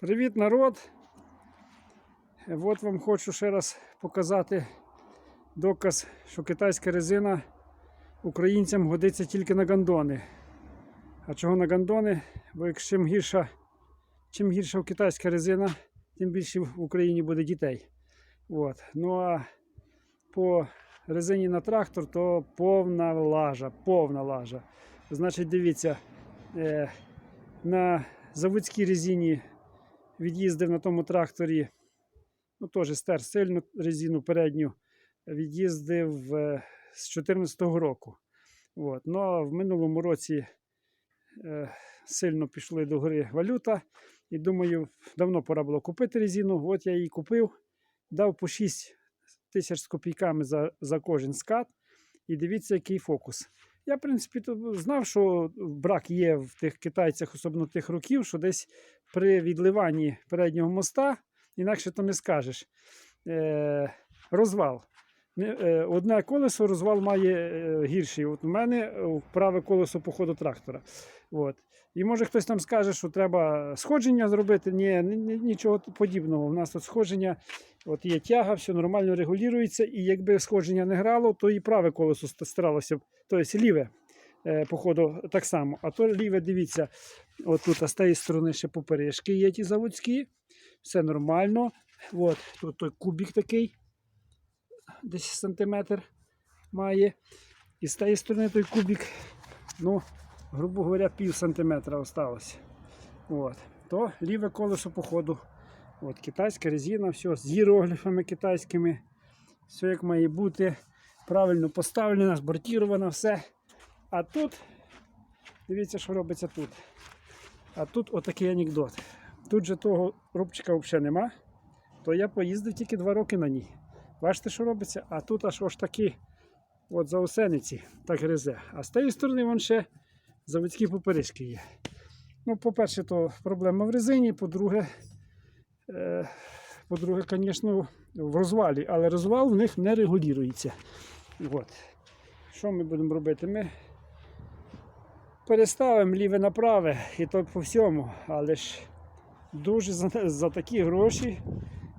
Привіт, народ! От вам хочу ще раз показати доказ, що китайська резина українцям годиться тільки на гандони. А чого на гандони? Бо якщо чим гірша, чим гірша китайська резина, тим більше в Україні буде дітей. От. Ну а по резині на трактор то повна лажа, повна лажа. Значить, дивіться, е, на заводській резині від'їздив на тому тракторі, ну теж стер сильну резину передню, від'їздив е, з 2014 року. От. Ну а в минулому році е, сильно пішли до гори валюта. І думаю, давно пора було купити резину. От я її купив, дав по 6 тисяч з копійками за, за кожен скат. І дивіться, який фокус. Я, в принципі, знав, що брак є в тих китайцях, особливо тих років, що десь при відливанні переднього моста, інакше то не скажеш. Е, розвал. Е, Одне колесо розвал має е, гірший. От у мене праве колесо по ходу трактора. От. І може хтось там скаже, що треба сходження зробити. Ні, ні- ні- нічого подібного. У нас тут сходження, от є тяга, все нормально регулюється. І якби сходження не грало, то і праве колесо старалося тобто ліве. Е, По ходу так само. А то ліве, дивіться, тут а з тієї сторони ще поперечки є ті заводські. Все нормально. От, тут той кубик такий, десь сантиметр має. І з тієї сторони той кубик, ну, грубо говоря, пів сантиметра осталось. От. То ліве колесо по ходу. От, китайська резина, все з іерогліфами китайськими. Все як має бути. Правильно поставлено, збортіровано все. А тут, дивіться, що робиться тут. А тут отакий анекдот. Тут же того рубчика взагалі нема. То я поїздив тільки два роки на ній. Бачите, що робиться? А тут аж ось такі от заусениці так гризе. А з тієї сторони вон ще заводські поперечки є. Ну, по-перше, то проблема в резині, по-друге, е, по-друге, звісно, в розвалі, але розвал в них не регулюється. От. Що ми будемо робити? Ми переставимо ліве на праве і то по всьому, але ж дуже за, за такі гроші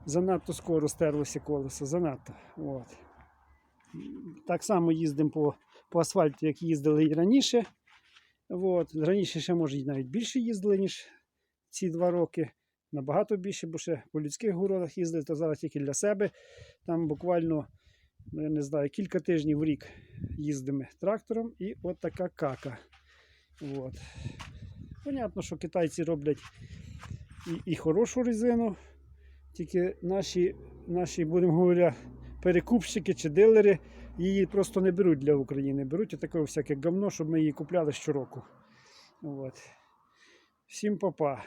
занадто скоро стерлося колесо, занадто. От. Так само їздимо по, по асфальту, як їздили і раніше. От. Раніше ще, може, навіть більше їздили, ніж ці два роки. Набагато більше, бо ще по людських городах їздили, то зараз тільки для себе. Там буквально, ну, я не знаю, кілька тижнів в рік їздимо трактором і от така кака. От. Понятно, що китайці роблять і, і хорошу резину, тільки наші, наші, будемо говорити, перекупщики чи дилери її просто не беруть для України. Беруть таке всяке гавно, щоб ми її купляли щороку. От. Всім папа.